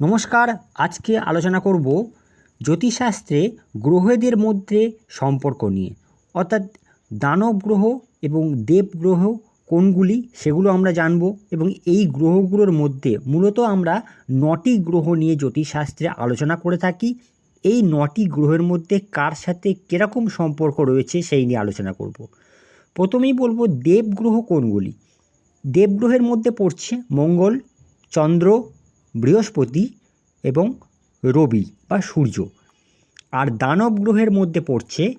নমস্কার, আজকে আলোচনা করব জ্যোতিষশাস্ত্রে গ্রহদের মধ্যে সম্পর্ক নিয়ে। অর্থাৎ দানব গ্রহ এবং দেব গ্রহ কোনগুলি সেগুলো আমরা জানব এবং এই গ্রহগুলোর মধ্যে মূলত আমরা নটি গ্রহ নিয়ে জ্যোতিষশাস্ত্রে আলোচনা করে থাকি। এই নটি গ্রহের মধ্যে কার সাথে কীরকম সম্পর্ক রয়েছে সেই নিয়ে আলোচনা করব। প্রথমেই বলব দেবগ্রহ কোনগুলি? দেবগ্রহের মধ্যে পড়ছে মঙ্গল, চন্দ্র বৃহস্পতি এবং রবি বা সূর্য। আর দানব গ্রহের মধ্যে পড়ছে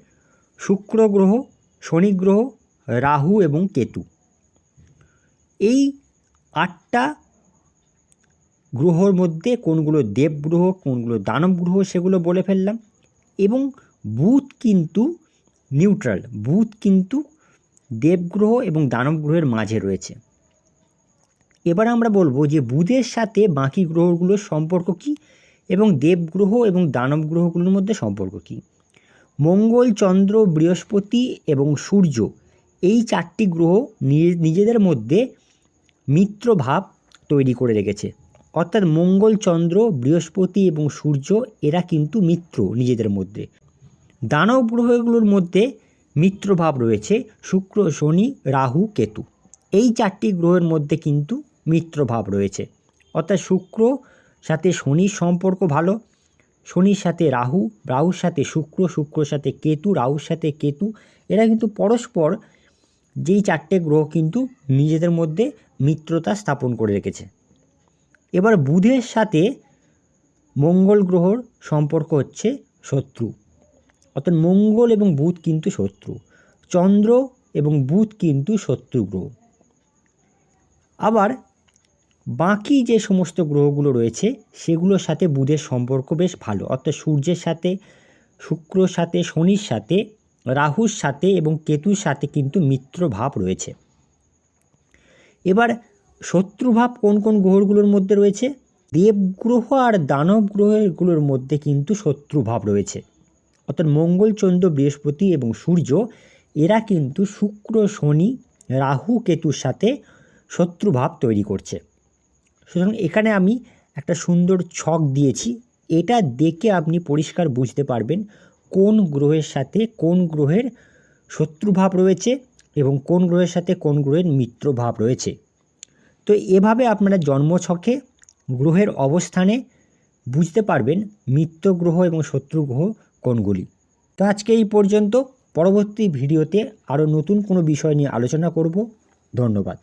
শুক্র গ্রহ, শনি গ্রহ, রাহু এবং কেতু। এই আটটা গ্রহর মধ্যে কোনগুলো দেবগ্রহ কোনগুলো দানব গ্রহ সেগুলো বলে ফেললাম। এবং বুধ কিন্তু নিউট্রাল বুধ কিন্তু দেবগ্রহ এবং দানব গ্রহের মাঝে রয়েছে। এবার আমরা বলব যে বুধের সাথে বাকি গ্রহগুলোর সম্পর্ক কী এবং দেবগ্রহ এবং দানব গ্রহগুলোর মধ্যে সম্পর্ক কী? মঙ্গল, চন্দ্র, বৃহস্পতি এবং সূর্য এই চারটি গ্রহ নিজ- নিজেদের মধ্যে মিত্র ভাব তৈরি করে রেখেছে। অর্থাৎ মঙ্গল, চন্দ্র, বৃহস্পতি এবং সূর্য এরা কিন্তু মিত্র নিজেদের মধ্যে। দানব গ্রহগুলোর মধ্যে মিত্রভাব রয়েছে শুক্র, শনি, রাহু, কেতু। এই চারটি গ্রহের মধ্যে কিন্তু মিত্রভাব রয়েছে। অর্থাৎ শুক্র সাথে শনির সম্পর্ক ভালো, শনির সাথে রাহু, রাহুর সাথে শুক্র, শুক্রর সাথে কেতু, রাহুর সাথে কেতু, এরা কিন্তু পরস্পর যেই চারটে গ্রহ কিন্তু নিজেদের মধ্যে মিত্রতা স্থাপন করে রেখেছে। এবার বুধের সাথে মঙ্গল গ্রহর সম্পর্ক হচ্ছে শত্রু। অর্থাৎ মঙ্গল এবং বুধ কিন্তু শত্রু, চন্দ্র এবং বুধ কিন্তু শত্রু গ্রহ। আবার বাকি যে সমস্ত গ্রহগুলো রয়েছে, সেগুলোর সাথে বুধের সম্পর্ক বেশ ভালো। অর্থাৎ সূর্যের সাথে, শুক্রর সাথে, শনির সাথে, রাহুর সাথে এবং কেতুর সাথে কিন্তু মিত্র ভাব রয়েছে। এবার শত্রুভাব কোন কোন গ্রহগুলোর মধ্যে রয়েছে? দেবগ্রহ আর দানব গ্রহগুলোর মধ্যে কিন্তু শত্রুভাব রয়েছে। অর্থাৎ মঙ্গল, চন্দ্র, বৃহস্পতি এবং সূর্য, এরা কিন্তু শুক্র, শনি, রাহু, কেতুর সাথে শত্রুভাব তৈরি করছে। সুতরাং এখানে আমি একটা সুন্দর ছক দিয়েছি। এটা দেখে আপনি পরিষ্কার বুঝতে পারবেন কোন গ্রহের সাথে কোন গ্রহের শত্রুভাব রয়েছে এবং কোন গ্রহের সাথে কোন গ্রহের মিত্রভাব রয়েছে। তো এভাবে আপনারা জন্মছকে গ্রহের অবস্থানে বুঝতে পারবেন মিত্র গ্রহ এবং শত্রু গ্রহ কোনগুলি। তো আজকে এই পর্যন্ত। পরবর্তী ভিডিওতে আরও নতুন কোনো বিষয় নিয়ে আলোচনা করব। ধন্যবাদ।